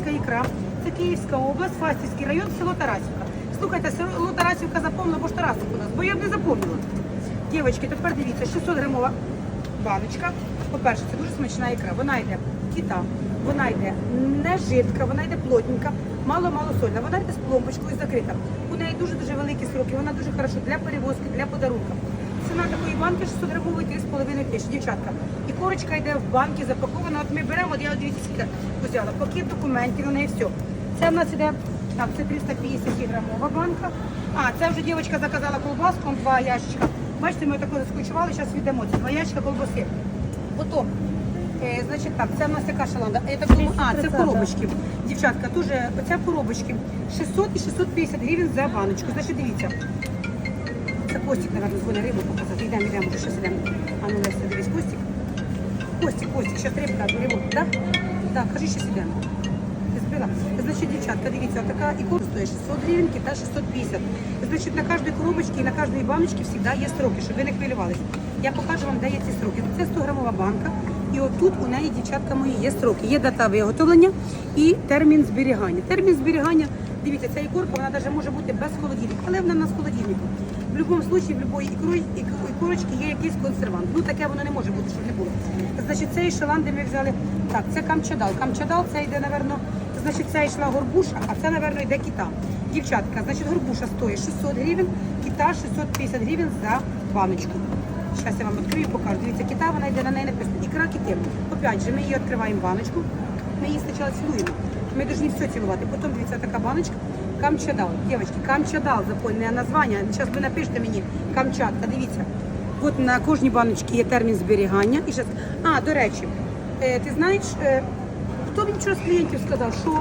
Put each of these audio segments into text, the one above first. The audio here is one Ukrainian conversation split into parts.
Київська ікра. Це Київська область, Фастівський район, село Тарасівка. Слухайте, село Тарасівка запомнила, бо ж Тарасівка у нас, бо я б не запомнила. Дівчатки, тепер дивіться, 600 грамова баночка. По-перше, це дуже смачна ікра. Вона йде кита, вона йде не жидка, вона йде плотненька, мало-мало сольна. Вона йде з пломбочкою закрита. У неї дуже-дуже великі сроки, вона дуже хороша для перевозки, для подарунка. Ціна такої банки 600 грамової 3,5 тисячі, дівчатка. І корочка йде в банки запакована. От ми беремо, от я дивіться, скільки взяла. Пакет документів, на неї все. Це в нас іде, так, це 350 грамова банка. А, це вже дівчинка заказала колбаску, два ящичка. Бачите, ми тако заскочували, зараз віддамо. Це два ящика колбаси. Потім, е, значить так, це в нас яка шаланда? Я так думаю, а, це коробочки. Дівчатка, дуже, оця коробочки 600 і 650 гривень за баночку. Значить, дивіться. Костік, мабуть, дзвонить рибу показати. Йдемо, йдемо, вже щось. А ну, Леся, дивись, Костік. Костік, Костік, зараз рибка, рибу, так? Так, кажи, щось йдемо. Ти збила? Значить, дівчатка, дивіться, така ікора стоїть 600 гривень, та 650. Значить, на кожній коробочці і на кожній баночці завжди є строки, щоб ви не хвилювалися. Я покажу вам, де є ці строки. Це 100 грамова банка, і отут у неї, дівчатка мої, є строки. Є дата виготовлення і термін зберігання. Термін зберігання, дивіться, ця ікорка, вона навіть може бути без холодильника, але вона в нас холодильнику. Будь-якому випадку, в будь-якій ікрої, ік- ікорочці є якийсь консервант. Ну таке воно не може бути, щоб не було. Значить, цей шаланди ми взяли. Так, це камчадал. Камчадал це йде, напевно, значить, це йшла горбуша, а це, напевно, йде кита. Дівчатка, значить, горбуша стоїть 600 гривень, кита 650 гривень за баночку. Зараз я вам відкрию і покажу. Дивіться, кита, вона йде на неї написано. Ікра кити. Опять же, ми її відкриваємо баночку. Ми її спочатку цілуємо. Ми повинні все цілувати. Потім дивіться, така баночка. Камчадал. Дівчатки, камчадал, запольне названня. Зараз ви напишете мені Камчатка, дивіться. От на кожній баночці є термін зберігання. І щас... А, до речі, е, ти знаєш, е, хто мені вчора з клієнтів сказав, що,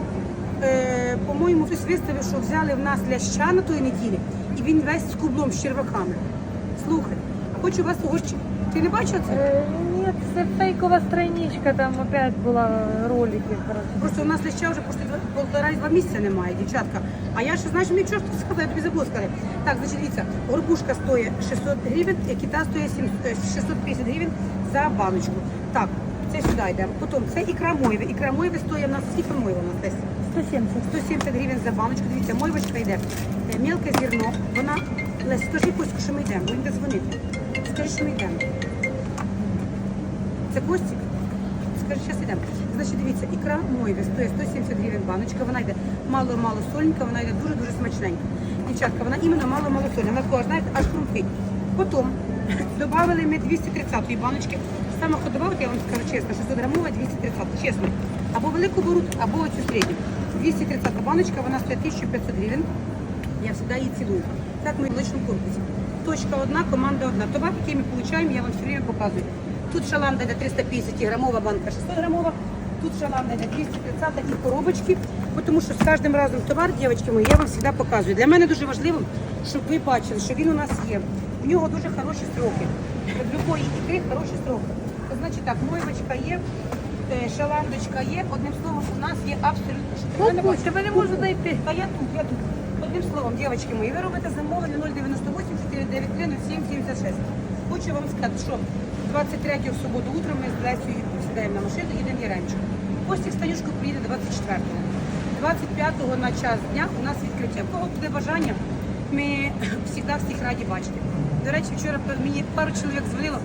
е, по-моєму, хтось виставив, що взяли в нас ляща на тої неділі, і він весь з кублом, з черваками. Слухай, хочу вас угощити. Ти не бачила це? Нет, це фейкова страничка, там опять була ролики, короче. Просто у нас леща вже просто полтора-два місяця немає, дівчатка. А я ще, знаєш, мені чого ж ти сказала, я тобі забула сказати. Так, значить, дивіться, горбушка стоїть 600 гривень, е, кита стоїть 700, е, 650 гривень за баночку. Так, це сюди йдемо. Потім це ікра мойви. Ікра мойви стоїть у нас, скільки мойва у нас десь? 170. 170 гривень за баночку. Дивіться, мойвочка йде. Е, Мілке зерно. Вона. Лесь, скажи Костю, що ми йдемо, він дзвонити. Скажи, що ми йдемо. Це Костік? Скажи, зараз йдемо. Значить, дивіться, ікра мойви стоїть 170 гривень баночка. Вона йде мало-мало сольненька, вона йде дуже-дуже смачненька. Дівчатка, вона іменно мало-мало сольна. Вона такого, знаєте, аж хрумфить. Потім додали ми 230 баночки. Саме ходова, я вам скажу чесно, 600 грамова 230, чесно. Або велику беруть, або оцю середню. 230 баночка, вона стоїть 1500 гривень. Я завжди її цілую. Так ми в личному корпусі. Точка одна, команда одна. Товар, який ми отримуємо, я вам все время показую. Тут шаланда йде 350 грамова банка 600 грамова, тут шаланда йде 230 і коробочки, тому що з кожним разом товар, дівчатки мої, я вам завжди показую. Для мене дуже важливо, щоб ви бачили, що він у нас є. В нього дуже хороші строки. В будь-якої ікри хороші строки. То, Значить так, мойвочка є, е, шаландочка є. Одним словом, у нас є абсолютно що ти мене бачиш? Костя, ви не можу знайти. Та я тут, я тут. Одним словом, дівчатки мої, ви робите замовлення 098 493 07 76. Хочу вам сказати, що 23 в суботу утром ми з Лесією сідаємо на машину, їдемо в Яремчу. Костік Станюшко приїде 24-го. 25-го на час дня у нас відкриття. В кого буде бажання, ми завжди всіх раді бачити. До речі, вчора мені пару чоловік дзвонило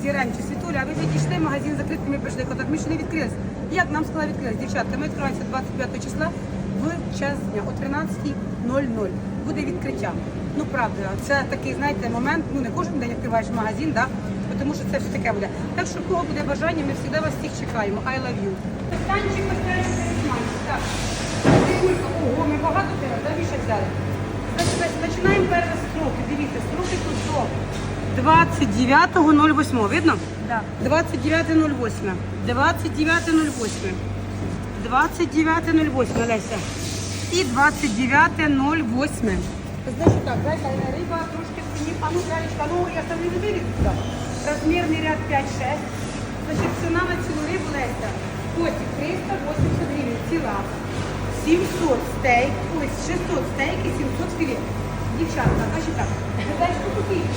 з Яремчі. Світуля, а ви відійшли, магазин закритий, ми прийшли. Так, ми ще не відкрились. Як нам сказали відкрились? Дівчатка, ми відкриваємося 25 числа в час дня о 13.00 буде відкриття. Ну правда, це такий, знаєте, момент. Ну не кожен день відкриваєш магазин, да? Тому що це все таке буде. Так що, в кого буде бажання, ми завжди вас всіх чекаємо. I love you. Станчик, Так. Дивіться, Ого, ми багато тебе, да, більше взяли. Починаємо перші строки. Дивіться, строки тут до 29.08. Видно? Да. 29.08. 29.08. 29.08, Леся. І 29.08. Значить так, зайка, риба трошки в. А ну, Лялечка, ну я там не виріду туди. Розмірний ряд 5-6. Значить, цена на цілу рибу Леся. 380 гривень. Ціла. 700 стейк. Ось 600 стейк і 700 філе. Дівчатка, значить так. Дальше купіть.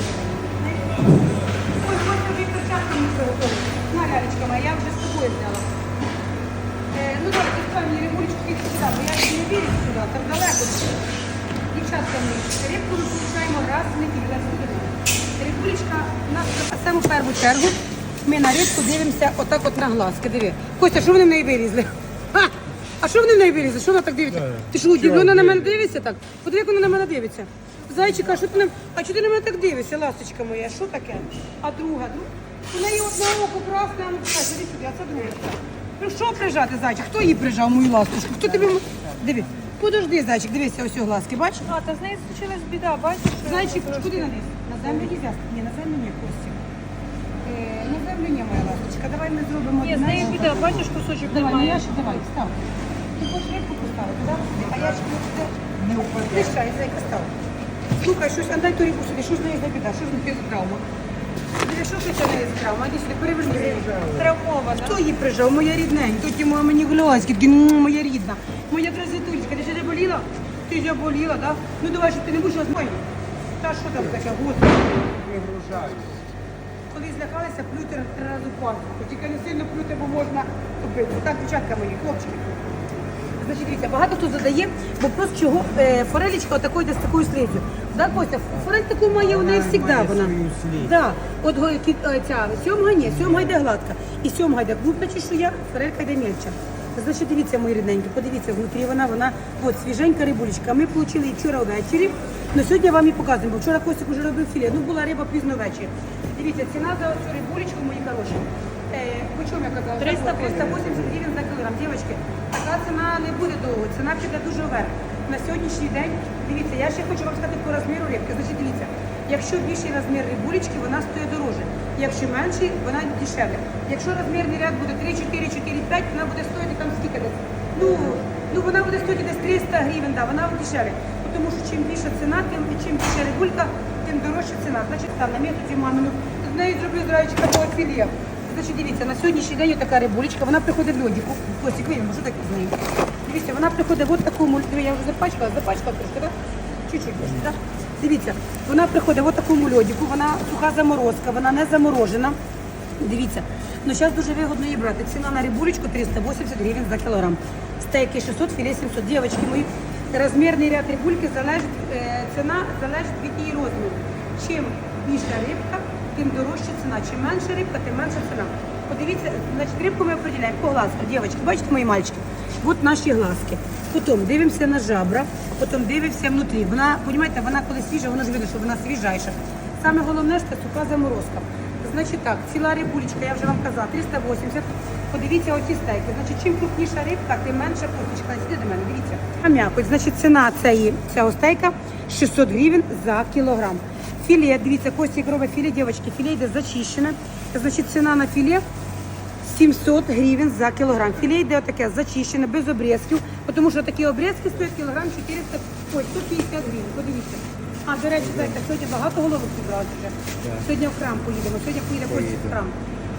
Ой, ось тобі перчатки не приготовили. На, лялечка моя, я вже з тобою зняла. Е, ну давайте з вами рибулечку тільки сюди, бо я ще не вірю сюди, там далеко. Дівчатка мені, Репку ми получаємо раз в неділю нас в першу чергу. Ми на рибку дивимося отак от на глазки. Диви. Костя, що вони в неї вилізли? Ха! А що вони в неї вилізли? Що вона так дивиться? Ти що, удивлена на мене дивиться так? Подиви, як вона на мене дивиться. Зайчика, що ти на... А чого ти на мене так дивишся, ласточка моя? Що таке? А друга? друга? У неї одна око красне, а ну покажи, іди сюди, а це друге. Ну що прижати, зайчик? Хто її прижав, мою ласточку? Хто тобі... Диви, подожди, зайчик, дивися, ось у глазки, бачиш? А, та з нею случилась біда, бачиш? Зайчик, куди на низ? На землю нельзя. Ні, на землю ні, Костя. Ні, моя ласточка. Давай ми зробимо. Ні, з нею біда, бачиш, кусочок Давай, ну немає. я ще давай, став. Ти хочеш рибку поставити, да? А я ж не Не упаде. Лишай, зайка, став. Слухай, щось, а дай ту рибку сюди, що з нею за біда, що з нею за травма? Диви, що це неї за травма? Іди сюди, переверни. Травмована. Хто її прижав? Моя рідненька. Тут йому мені глазки, такі, «М, моя рідна. Моя красотулечка. Ти ще не боліла? Ти вже боліла, так? Ну давай, щоб ти не будеш розмою. Та що там таке? Господи. Коли злякалися, плюти три рази в пазуху. Тільки не сильно плюти, бо можна тупити. Так, дівчатка мої, хлопчики. Значить, дивіться, багато хто задає вопрос, чого е, форелечка отакої з такою слизю. Да, Костя, форель таку має у неї завжди вона. Да. От го- кі- е, ця сьомга ні, сьомга йде гладка. І сьомга йде крупна чешуя, форелька йде мельча. Значить, дивіться, мої рідненькі, подивіться, внутрі вона, вона, от свіженька рибулечка. Ми отримали її вчора ввечері, але сьогодні вам і показуємо, бо вчора Костик вже робив філе. Ну, була риба пізно ввечері. Дивіться, ціна за цю рибулечку, мої хороші. Е, по чому я казала? 380. 380 гривень за кілограм. Дівчатки, така ціна не буде довго, ціна піде дуже вверх. На сьогоднішній день, дивіться, я ще хочу вам сказати по розміру рибки. Значить, дивіться, якщо більший розмір рибулечки, вона стоїть дороже. Якщо менший, вона дешевле. Якщо розмірний ряд буде 3, 4, 4, 5, вона буде стоїти там скільки десь. Ну, ну вона буде стоїти десь 300 гривень, да, вона дешевле. Тому що чим більша ціна, тим чим більше рибулька, тим дорожча ціна. Значить, там на методі мамину з нею зроблю зайчика по філія. Значить, дивіться, на сьогоднішній день така рибулечка, вона приходить в льодіку. Костік, видимо, що таке з? Дивіться, вона приходить в такому, я вже запачкала, запачкала трошки, так? Чуть-чуть, так? Дивіться, вона приходить в такому льодіку, вона суха заморозка, вона не заморожена. Дивіться, ну зараз дуже вигодно її брати. Ціна на рибулечку 380 гривень за кілограм. Стейки 600, філе 700. Дівчатки мої, розмірний ряд рибульки залежить, е, ціна залежить від її розміру. Чим більша рибка, тим дорожча ціна. Чим менша рибка, тим менша ціна. Подивіться, значить, рибку ми определяємо по глазку. Дівчатки, бачите, мої мальчики? От наші глазки. Потім дивимося на жабра, потім дивимося внутрі. Вона, розумієте, вона коли свіжа, воно ж видно, що вона свіжайша. Саме головне, що це суха заморозка. Значить так, ціла рибулечка, я вже вам казала, 380. Подивіться оці стейки. Значить, чим крупніша рибка, тим менша косточка. Сіди до мене, дивіться. А м'якоть, значить, ціна цієї, цього стейка 600 гривень за кілограм. Філе, дивіться, Костя робить філе, дівчатки, філе йде зачищене. Значить, ціна на філе 700 гривень за кілограм. Філе йде таке зачищене, без обрізків, тому що такі обрізки стоять кілограм 400, ой, 150 гривень, подивіться. А, до речі, знаєте, сьогодні багато головок зібралося вже. Сьогодні в храм поїдемо, сьогодні поїде Костя в храм.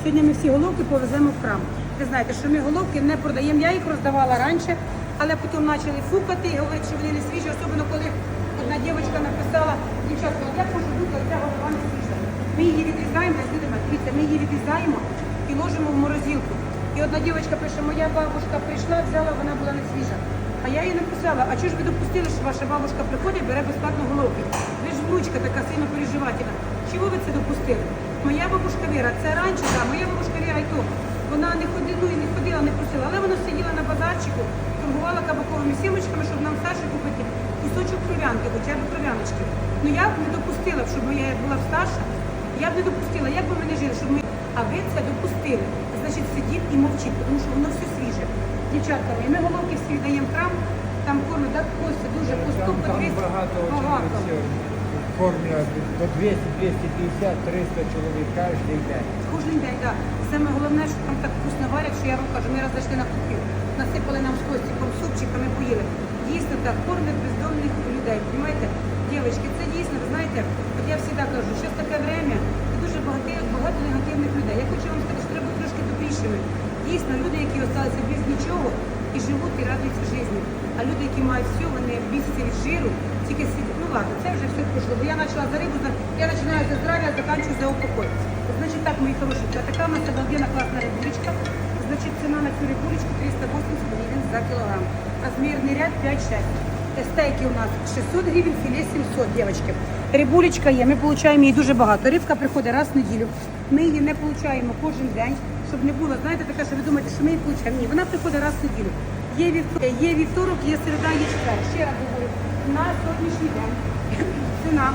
Сьогодні ми всі головки повеземо в храм. Ви знаєте, що ми головки не продаємо, я їх роздавала раніше, але потім почали фукати і говорити, що вони не свіжі, особливо коли дівчинка написала, дівчатка, як може бути ця голова не свіжа? Ми її відрізаємо, люди дивіться, ми її відрізаємо і ложимо в морозилку. І одна дівчинка пише, моя бабушка прийшла, взяла, вона була не свіжа. А я їй написала, а чого ж ви допустили, що ваша бабушка приходить бере безплатно головки? Ви ж внучка така сильно переживательна. Чого ви це допустили? Моя бабушка Віра, це раніше, да, моя бабушка Віра і то. Вона не ходила, ну і не ходила, не просила, але вона сиділа на базарчику, торгувала кабаковими сімочками, щоб нам старше купити кусочок кров'янки, хоча б кров'яночки. Ну я б не допустила, щоб моя була старша, я б не допустила, як би ми не жили, щоб ми. А ви це допустили. Значить, сидіть і мовчіть, тому що воно все свіже. Дівчатка, мої, ми головки всі віддаємо храм, там кормить, так, Костя, дуже по 100, по 200, багато багато. Кормлять по 200, 250, 300 чоловік кожен день. Кожен день, так. Саме головне, що там так вкусно варять, що я вам кажу, ми раз зайшли на кухню, насипали нам з костиком супчика, ми поїли. Дійсно так, кормять бездомних людей, розумієте? Дівчатки, це дійсно, ви знаєте, от я завжди кажу, що таке время і дуже багато, багато негативних людей. Я хочу вам сказати, що треба трошки добрішими. Дійсно, люди, які залишилися без нічого і живуть і радуються житті. А люди, які мають все, вони бісяться від жиру, тільки сидять. Ну ладно, це вже все пройшло. Бо я почала за рибу, я починаю за здрав'я, а закінчую за упокой. Значить так, мої хороші, така у нас обалденна класна рибулечка. Значить, ціна на цю рибулечку 380 гривень за кілограм. Розмірний ряд 5-6. Стейки у нас 600 гривень, філе 700, дівчатки. Рибулечка є, ми отримуємо її дуже багато. Рибка приходить раз в неділю. Ми її не отримуємо кожен день, щоб не було, знаєте, таке, що ви думаєте, що ми її отримуємо. Ні, вона приходить раз в неділю. Є вівторок, є, вівторок, є середа, є четвер. Ще раз говорю, на сьогоднішній день ціна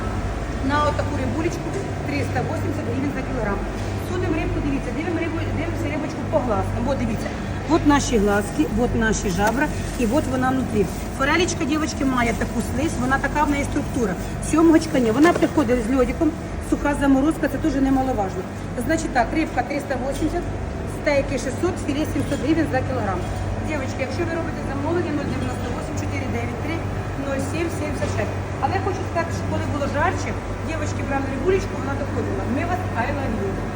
на отаку рибулечку 380 гривень за кілограм. Судимо рибку, дивіться, дивимо рибу, дивимося рибочку по глазкам. От дивіться. От наші глазки, от наші жабра, і от вона внутрі. Форелечка, дівчатки, має таку слизь, вона така в неї структура. Сьомгочка ні, вона приходить з льодиком, суха заморозка, це дуже немаловажно. Значить так, рибка 380, стейки 600, філе 700 гривень за кілограм. Дівчатки, якщо ви робите замовлення 098 493 0776. Але хочу сказати, що коли було жарче, дівчатки брали рибулечку, вона доходила. Ми вас I love.